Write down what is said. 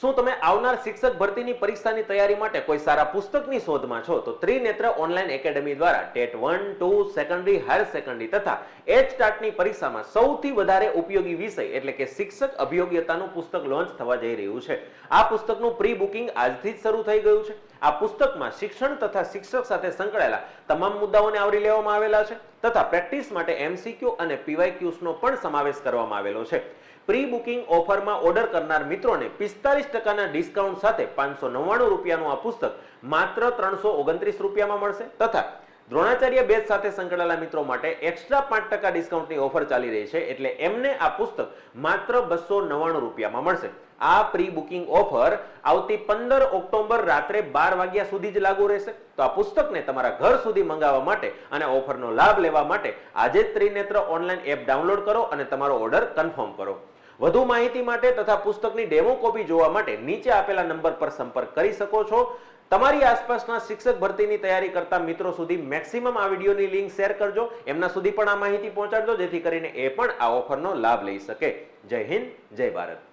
શું તમે આવનાર શિક્ષક ભરતીની પરીક્ષાની તૈયારી માટે કોઈ સારા પુસ્તકની શોધમાં છો? તો ત્રિનેત્ર ઓનલાઈન એકેડમી દ્વારા TET one, two, secondary, higher secondary તથા એચ ટાટની પરીક્ષામાં સૌથી વધારે ઉપયોગી વિષય એટલે કે શિક્ષક અભિયોગ્યતાનું પુસ્તક લોન્ચ થવા જઈ રહ્યું છે. આ પુસ્તકનું પ્રી બુકિંગ આજથી જ શરૂ થઈ ગયું છે. આ પુસ્તકમાં શિક્ષણ તથા શિક્ષક સાથે સંકળાયેલા તમામ મુદ્દાઓને આવરી લેવામાં આવેલા છે. તથા પ્રેક્ટિસ માટે એમસીક્યુ અને પીવાયક્યુસનો પણ સમાવેશ કરવામાં આવેલો છે. પ્રી બુકિંગ ઓફરમાં ઓર્ડર કરનાર મિત્રોને પિસ્તાલીસ ટકાના ડિસ્કાઉન્ટ સાથે પાંચસો નવ્વાણું રૂપિયાનું આ પુસ્તક માત્ર ત્રણસો ઓગણત્રીસ રૂપિયામાં મળશે. તથા દ્રોણાચાર્ય બેચ સાથે સંકળાયેલા મિત્રો માટે એક્સ્ટ્રા પાંચ ટકા ડિસ્કાઉન્ટની ઓફર ચાલી રહી છે એટલે એમને આ પુસ્તક માત્ર બસો નવ્વાણું રૂપિયામાં મળશે. આ પ્રી બુકિંગ ઓફર આવતી પંદર ઓક્ટોબર રાત્રે બાર વાગ્યા સુધી જ લાગુ રહેશે. તો આ પુસ્તકને તમારા ઘર સુધી મંગાવવા માટે અને ઓફરનો લાભ લેવા માટે આજે ત્રિનેત્ર ઓનલાઈન એપ ડાઉનલોડ કરો અને તમારો ઓર્ડર કન્ફર્મ કરો. વધુ માહિતી માટે તથા પુસ્તકની ડેમો કોપી જોવા માટે નીચે આપેલા નંબર પર સંપર્ક કરી શકો છો. તમારી આસપાસના શિક્ષક ભરતીની તૈયારી કરતા મિત્રો સુધી મેક્સિમમ આ વિડીયોની લિંક શેર કરજો. એમના સુધી પણ આ માહિતી પહોંચાડજો, જેથી કરીને એ પણ આ ઓફરનો લાભ લઈ શકે. જય હિન્દ, જય ભારત.